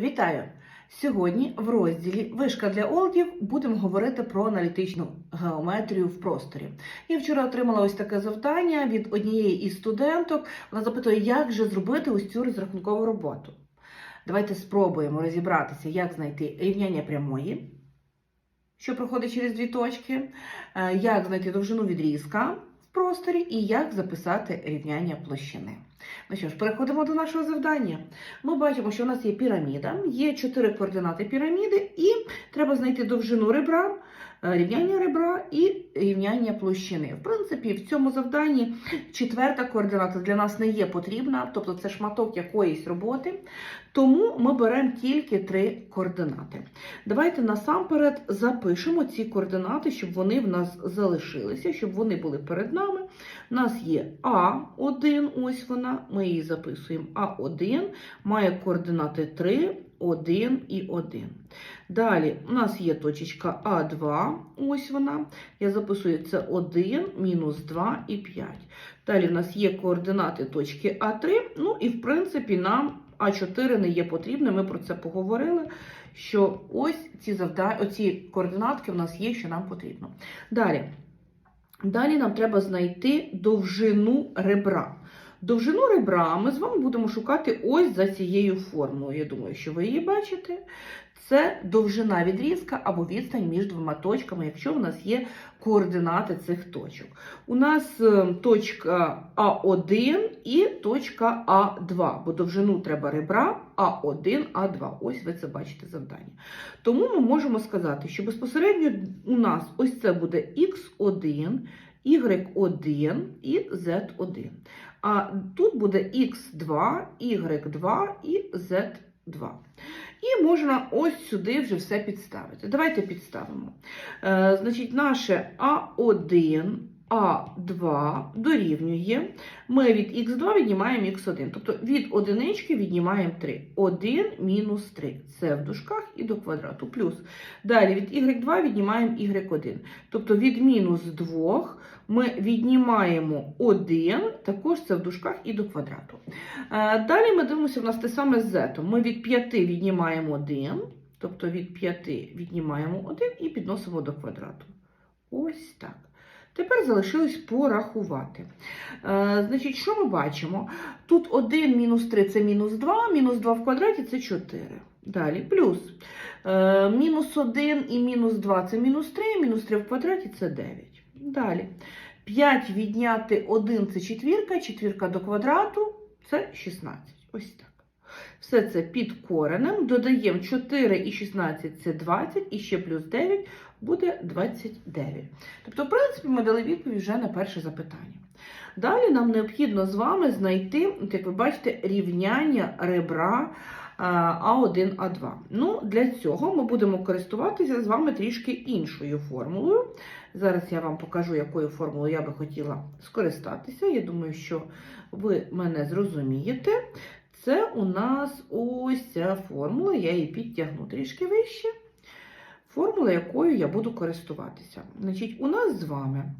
Вітаю! Сьогодні в розділі Вишка для олдів будемо говорити про аналітичну геометрію в просторі. Я вчора отримала ось таке завдання від однієї із студенток. Вона запитує, як же зробити ось цю розрахункову роботу. Давайте спробуємо розібратися, як знайти рівняння прямої, що проходить через дві точки, е, як знайти довжину відрізка в просторі і як записати рівняння площини. Ну що ж, переходимо до нашого завдання. Ми бачимо, що у нас є піраміда, є чотири координати піраміди, і треба знайти довжину ребра, рівняння ребра і рівняння площини. В принципі, в цьому завданні четверта координата для нас не є потрібна, тобто це шматок якоїсь роботи. Тому ми беремо тільки три координати. Давайте насамперед запишемо ці координати, щоб вони в нас залишилися, щоб вони були перед нами. У нас є А1, ось вона, ми її записуємо. А1 має координати 3, 1 і 1. Далі у нас є точечка А2, ось вона. Я записую це 1, мінус 2 і 5. Далі в нас є координати точки А3. Ну і в принципі нам А4 не є потрібним. Ми про це поговорили. Що ось ці завдання, оці координатки в нас є, що нам потрібно. Далі. Далі нам треба знайти довжину ребра. Довжину ребра ми з вами будемо шукати ось за цією формулою. Я думаю, що ви її бачите. Це довжина відрізка або відстань між двома точками, якщо в нас є координати цих точок. У нас е, точка А1 і точка А2, бо довжину треба ребра А1, А2. Ось ви це бачите завдання. Тому ми можемо сказати, що безпосередньо у нас ось це буде Х1, Y1 і Z1. А тут буде Х2, Y2 і Z2. І можна ось сюди вже все підставити. Давайте підставимо. Е, значить, наше А1, А2 дорівнює. Ми від Х2 віднімаємо Х1. Тобто від одинички віднімаємо 3. 1 мінус 3. Це в дужках і до квадрату. Плюс. Далі від y2 віднімаємо y1. Тобто від мінус 2 ми віднімаємо 1, також це в дужках і до квадрату. Е, Далі ми дивимося, в нас те саме з z. Ми від 5 віднімаємо 1, тобто від 5 віднімаємо 1 і підносимо до квадрату. Ось так. Тепер залишилось порахувати. Е, значить, що ми бачимо? Тут 1 мінус 3 це мінус 2, мінус 2 в квадраті це 4. Далі плюс. Е, мінус 1 і мінус 2 це мінус 3, мінус 3 в квадраті це 9. Далі. 5 відняти 1 це четвірка, четвірка до квадрату це 16. Ось так. Все це під коренем. Додаємо 4 і 16 це 20, і ще плюс 9 буде 29. Тобто, в принципі, ми дали відповідь вже на перше запитання. Далі нам необхідно з вами знайти, як ви бачите, рівняння ребра А1, А2. Ну, Для цього ми будемо користуватися з вами трішки іншою формулою. Зараз я вам покажу, якою формулою я би хотіла скористатися. Я думаю, що ви мене зрозумієте. Це у нас ось ця формула, я її підтягну трішки вище. Формула, якою я буду користуватися. Значить, у нас з вами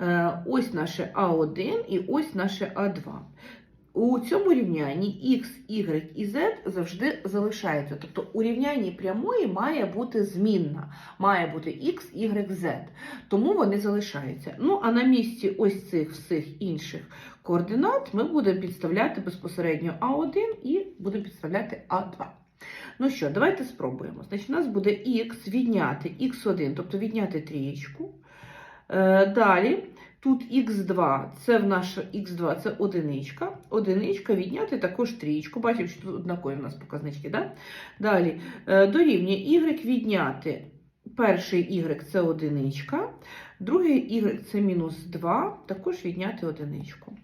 е, ось наше А1 і ось наше А2. У цьому рівнянні X, Y і Z завжди залишаються. Тобто у рівнянні прямої має бути змінна, має бути X, Y, Z. Тому вони залишаються. Ну, а на місці ось цих всіх інших координат ми будемо підставляти безпосередньо А1 і будемо підставляти А2. Ну що, давайте спробуємо. Значить, у нас буде Х відняти Х1, тобто відняти трієчку. Е, Далі. Тут х2, це в наш х2 це одиничка. Одиничка відняти також трієчку. Бачимо, що тут однакові в нас показнички. Да? Далі е, дорівнює y відняти. Перший y це одиничка, другий y це мінус 2, також відняти одиничку.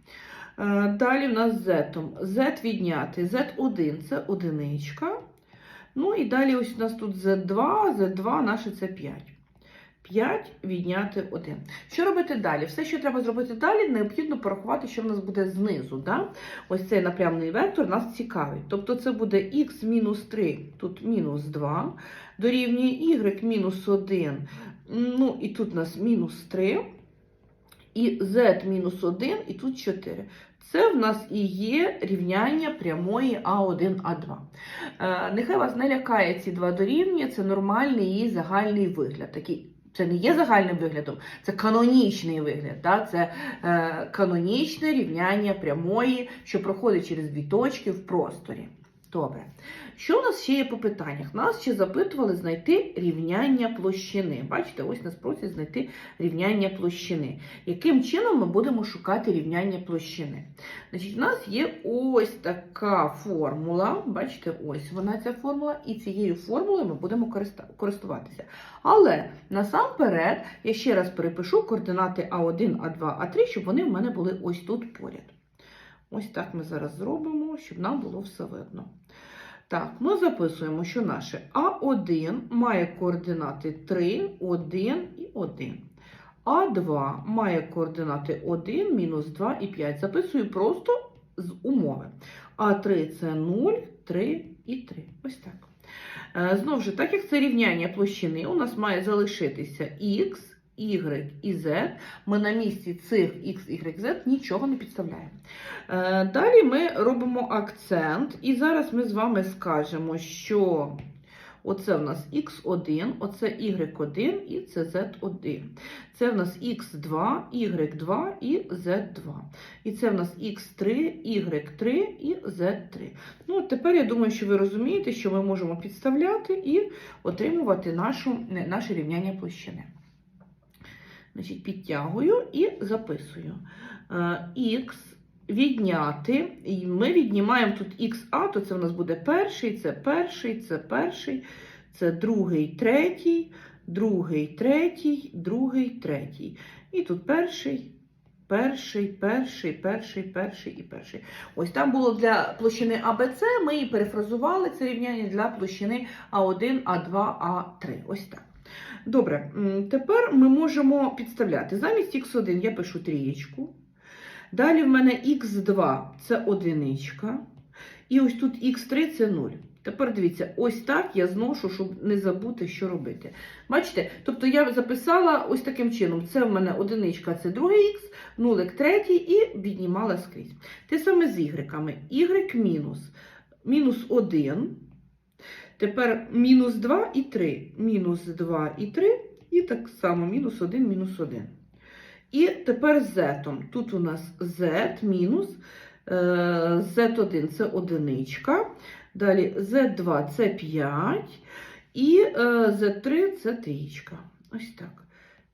Е, Далі в нас z. z відняти z1 це одиничка. Ну і далі ось у нас тут z2, z2 наше це 5. 5 відняти 1. Що робити далі? Все, що треба зробити далі, необхідно порахувати, що в нас буде знизу. Да? Ось цей напрямний вектор нас цікавить. Тобто це буде х мінус 3, тут мінус 2, дорівнює y мінус 1, ну і тут у нас мінус 3. і z мінус 1, і тут 4. Це в нас і є рівняння прямої А1, А2. Е, нехай вас не лякає ці два дорівнює, це нормальний її загальний вигляд. Такий, це не є загальним виглядом, це канонічний вигляд. Да? Це е, канонічне рівняння прямої, що проходить через дві точки в просторі. Добре. Що у нас ще є по питаннях? Нас ще запитували знайти рівняння площини. Бачите, ось нас просять знайти рівняння площини. Яким чином ми будемо шукати рівняння площини? Значить, у нас є ось така формула. Бачите, ось вона ця формула, і цією формулою ми будемо користуватися. Але насамперед я ще раз перепишу координати А1, А2, А3, щоб вони в мене були ось тут поряд. Ось так ми зараз зробимо, щоб нам було все видно. Так, ми записуємо, що наше А1 має координати 3, 1 і 1. А2 має координати 1, мінус 2 і 5. Записую просто з умови. А3 це 0, 3 і 3. Ось так. Е, Знову ж, так як це рівняння площини, у нас має залишитися х, y і z. Ми на місці цих x, y, z нічого не підставляємо. Е, Далі ми робимо акцент, і зараз ми з вами скажемо, що оце в нас x1, оце y1 і це z1. Це в нас x2, y2 і z2. І це в нас x3, y3 і z3. Ну, от тепер я думаю, що ви розумієте, що ми можемо підставляти і отримувати нашу, наше рівняння площини. Значить, підтягую і записую. Е, Х відняти, і ми віднімаємо тут ХА, то це в нас буде перший, це перший, це перший, це другий, третій, другий, третій, другий, третій. І тут перший, перший, перший, перший, перший і перший. Ось там було для площини АБЦ, ми її перефразували це рівняння для площини А1, А2, А3. Ось так. Добре, тепер ми можемо підставляти. Замість х1 я пишу трієчку. Далі в мене х2 це одиничка. І ось тут х3 це 0. Тепер дивіться, ось так я зношу, щоб не забути, що робити. Бачите? Тобто я записала ось таким чином: це в мене одиничка, це другий х, нулик третій, і віднімала скрізь. Те саме з ігреками. y мінус, мінус 1. Тепер мінус 2 і 3. Мінус 2 і 3, і так само мінус 1, мінус 1. І тепер з z. Тут у нас z мінус е, z1 це одиничка. Далі z2 це 5. І е, z3 це трічка. Ось так.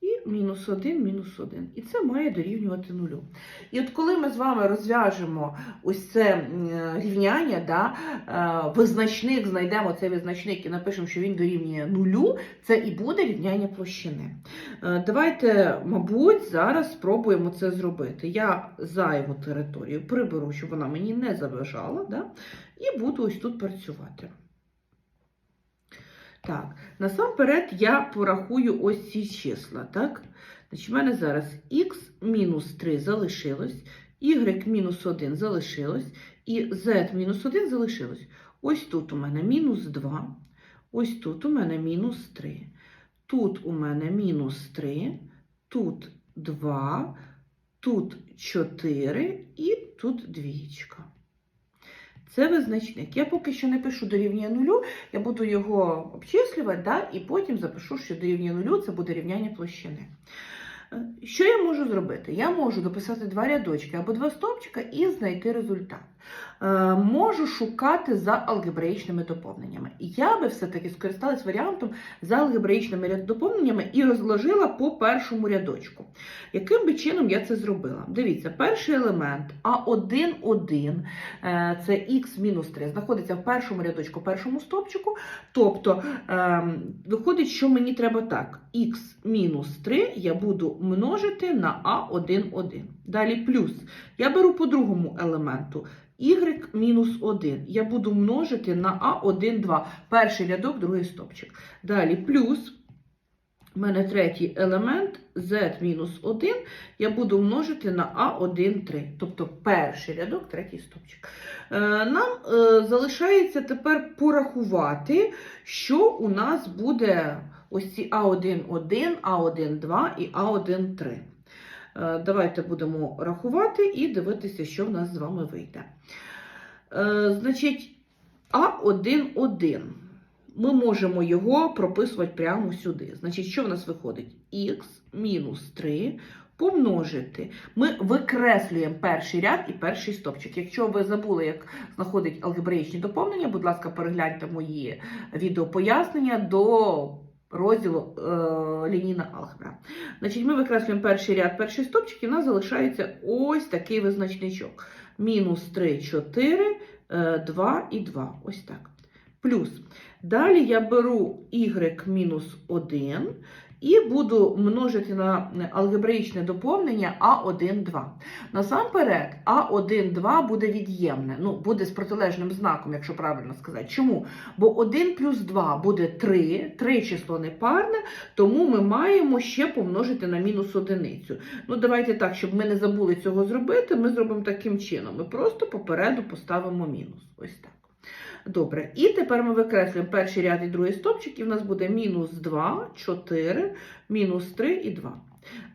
І мінус 1, мінус 1. І це має дорівнювати нулю. І от коли ми з вами розв'яжемо ось це рівняння, да, е, визначник, знайдемо цей визначник і напишемо, що він дорівнює нулю, це і буде рівняння площини. Е, Давайте, мабуть, зараз спробуємо це зробити. Я зайву територію приберу, щоб вона мені не заважала, да, і буду ось тут працювати. Так, насамперед я порахую ось ці числа, так? Значить, в мене зараз х мінус 3 залишилось, y мінус 1 залишилось, і z мінус 1 залишилось. Ось тут у мене мінус 2, ось тут у мене мінус 3. Тут у мене мінус 3, тут 2, тут 4 і тут двічка. Це визначник. Я поки що не пишу дорівнює нулю, я буду його обчислювати, да, і потім запишу, що дорівнює нулю це буде рівняння площини. Е, Що я можу зробити? Я можу дописати два рядочки або два стовпчика і знайти результат. Е, можу шукати за алгебраїчними доповненнями. Я би все-таки скористалась варіантом за алгебраїчними доповненнями і розложила по першому рядочку. Яким би чином я це зробила? Дивіться, перший елемент А1, 1, е, це х мінус 3, знаходиться в першому рядочку, першому стовпчику. Тобто ем, виходить, що мені треба так: х мінус 3 я буду множити на А1, 1. Далі плюс. Я беру по другому елементу. Y мінус 1 я буду множити на А1, 2. Перший рядок, другий стопчик. Далі плюс. У мене третій елемент z мінус 1 я буду множити на А1, 3. Тобто перший рядок, третій стопчик. Е, Нам е, залишається тепер порахувати, що у нас буде ось ці А1, 1, А1, 2 і А1, 3. Е, Давайте будемо рахувати і дивитися, що в нас з вами вийде. Е, Значить, А1,1. Ми можемо його прописувати прямо сюди. Значить, що в нас виходить? Х мінус 3 помножити. Ми викреслюємо перший ряд і перший стопчик. Якщо ви забули, як знаходить алгебраїчні доповнення, будь ласка, перегляньте мої відеопояснення до розділу е, лінійна алгебра. Значить, ми викреслюємо перший ряд, перший стопчик, і в нас залишається ось такий визначничок. Мінус 3, 4, е, 2 і 2. Ось так. Плюс. Далі я беру y мінус 1 і буду множити на алгебраїчне доповнення А1, 2. Насамперед, А1, 2 буде від'ємне, ну, буде з протилежним знаком, якщо правильно сказати. Чому? Бо 1 плюс 2 буде 3, 3 число непарне, тому ми маємо ще помножити на мінус одиницю. Ну, давайте так, щоб ми не забули цього зробити, ми зробимо таким чином. Ми просто попереду поставимо мінус. Ось так. Добре, і тепер ми викреслюємо перший ряд і другий стопчик, і в нас буде мінус 2, 4, мінус 3 і 2.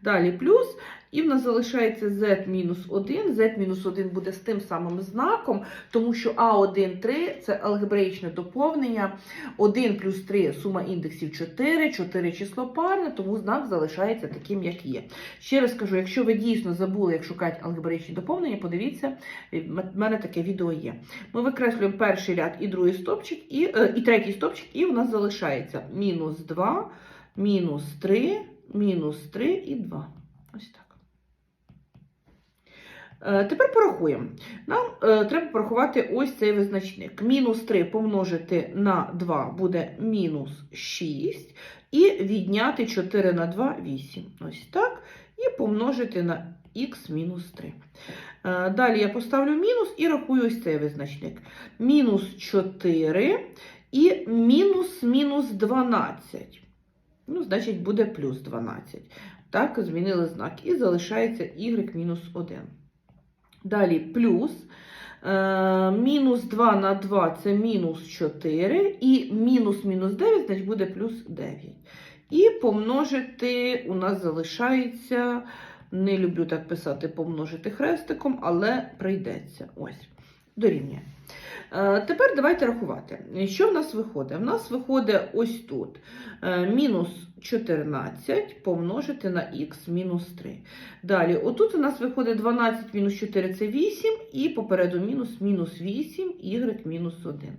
Далі плюс, і в нас залишається z мінус 1. z мінус 1 буде з тим самим знаком, тому що А1, 3 це алгебраїчне доповнення. 1 плюс 3 сума індексів 4, 4 число парне, тому знак залишається таким, як є. Ще раз кажу, якщо ви дійсно забули, як шукати алгебраїчні доповнення, подивіться, в мене таке відео є. Ми викреслюємо перший ряд і другий стопчик, і, е, і третій стопчик, і у нас залишається мінус 2, мінус 3, мінус 3 і 2. Ось так. Е, Тепер порахуємо. Нам е, треба порахувати ось цей визначник. Мінус 3 помножити на 2 буде мінус 6. І відняти 4 на 2 8. Ось так. І помножити на х мінус 3. Е, Далі я поставлю мінус і рахую ось цей визначник. Мінус 4 і мінус мінус 12. Ну, значить, буде плюс 12. Так, змінили знак. І залишається y мінус 1. Далі плюс. Е, мінус 2 на 2 це мінус 4. І мінус мінус 9, значить буде плюс 9. І помножити у нас залишається. Не люблю так писати, помножити хрестиком, але прийдеться. Ось, дорівнює. Е, Тепер давайте рахувати. Що в нас виходить? В нас виходить ось тут е, мінус 14 помножити на х мінус 3. Далі, отут у нас виходить 12 мінус 4 це 8, і попереду мінус мінус 8, y мінус 1.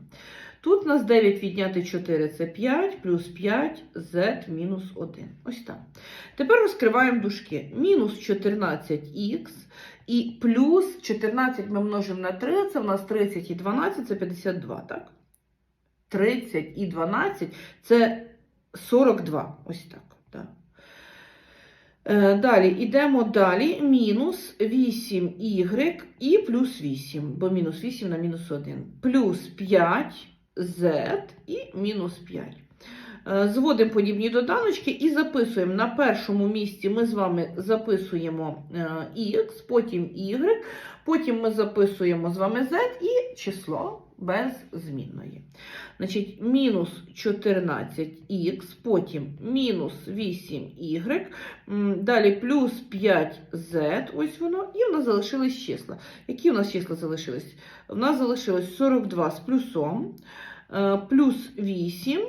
Тут у нас 9 відняти 4 це 5, плюс 5, z мінус 1. Ось так. Тепер розкриваємо дужки. Мінус 14х і плюс 14 ми множимо на 3, це у нас 30 і 12, це 52, так? 30 і 12 це 42. Ось так. так. Е, Далі йдемо далі. Мінус 8y і плюс 8, бо мінус 8 на мінус 1. Плюс 5 z і мінус 5. Е, Зводимо подібні доданочки і записуємо. На першому місці ми з вами записуємо х, потім y, потім ми записуємо з вами z і число без змінної. Значить, мінус 14х, потім мінус 8y, далі плюс 5z, ось воно, і в нас залишились числа. Які у нас числа залишились? У нас залишилось 42 з плюсом, е, плюс 8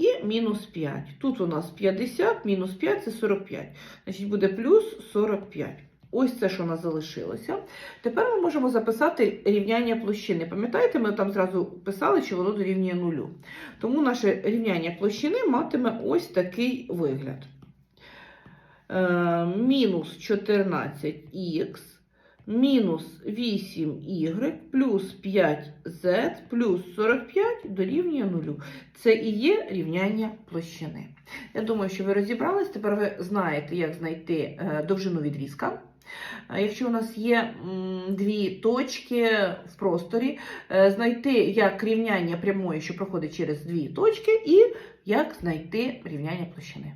і мінус 5. Тут у нас 50, мінус 5 це 45. Значить, буде плюс 45. Ось це, що у нас залишилося. Тепер ми можемо записати рівняння площини. Пам'ятаєте, ми там зразу писали, що воно дорівнює нулю. Тому наше рівняння площини матиме ось такий вигляд. Е, мінус 14х мінус 8y плюс 5z плюс 45 дорівнює 0. Це і є рівняння площини. Я думаю, що ви розібрались. Тепер ви знаєте, як знайти е, довжину відрізка. Якщо у нас є дві точки в просторі, е, знайти як рівняння прямої, що проходить через дві точки, і як знайти рівняння площини.